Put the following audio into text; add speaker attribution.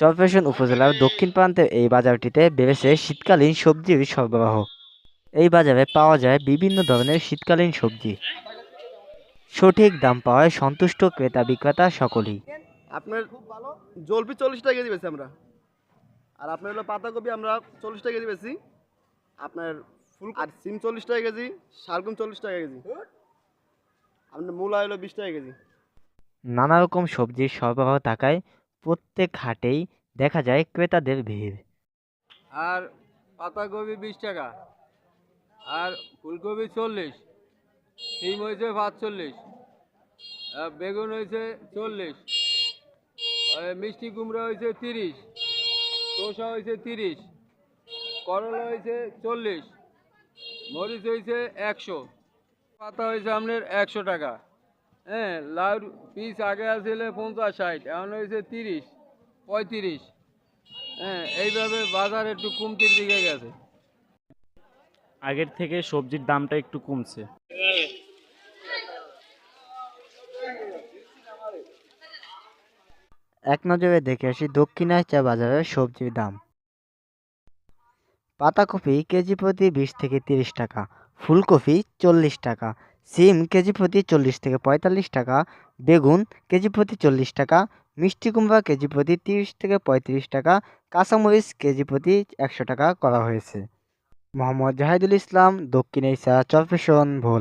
Speaker 1: চরফ্যাশন উপজেলার দক্ষিণ প্রান্তের এই বাজারটিতে বেড়েছে শীতকালীন সবজির সরবরাহ। এই বাজারে পাওয়া যায় বিভিন্ন ধরনের শীতকালীন সবজি। সঠিক দাম পাওয়ায় সন্তুষ্ট ক্রেতা বিক্রেতা সকলেই।
Speaker 2: আপনার জলপি চল্লিশ টাকা কেজি আমরা। আর আপনার হলো পাতাকপি আমরা চল্লিশ টাকা কেজি বেশি আপনার ফুল আর সিম চল্লিশ টাকা কেজি শালগম চল্লিশ টাকা কেজি। আপনার মূলা হলো বিশ টাকা কেজি।
Speaker 1: নানা রকম সবজির সরবরাহ থাকায় প্রত্যেক হাটেই দেখা যায় ক্রেতাদের ভিড়।
Speaker 3: আর পাতাকপি বিশ টাকা, আর ফুলকপি চল্লিশ সিম হয়েছে পাঁচচল্লিশ বেগুন হয়েছে চল্লিশ মিষ্টি কুমড়া হয়েছে তিরিশ, শসা হয়েছে তিরিশ, করলা হয়েছে চল্লিশ, মরিচ হয়েছে একশো, পাতা হয়েছে আপনার একশো টাকা। হ্যাঁ লাউ পিস আগে আসলে পঞ্চাশ ষাট এখন হয়েছে তিরিশ পঁয়ত্রিশ। হ্যাঁ এইভাবে বাজার একটু কমতির দিকে গেছে।
Speaker 4: আগের থেকে সবজির দামটা একটু কমছে।
Speaker 1: এক নজরে দেখে আসি দক্ষিণাচা বাজারের সবজির দাম। পাতাকপি কেজি প্রতি বিশ থেকে তিরিশ টাকা ফুলকপি চল্লিশ টাকা সিম কেজি প্রতি চল্লিশ থেকে পঁয়তাল্লিশ টাকা, বেগুন কেজি প্রতি চল্লিশ টাকা, মিষ্টি কুমড়া কেজি প্রতি তিরিশ থেকে পঁয়ত্রিশ টাকা, কাঁচামরিচ কেজি প্রতি একশো টাকা করা হয়েছে। মোহাম্মদ জাহিদুল ইসলাম, দক্ষিণ এশিয়া চরফেশন ভোলা।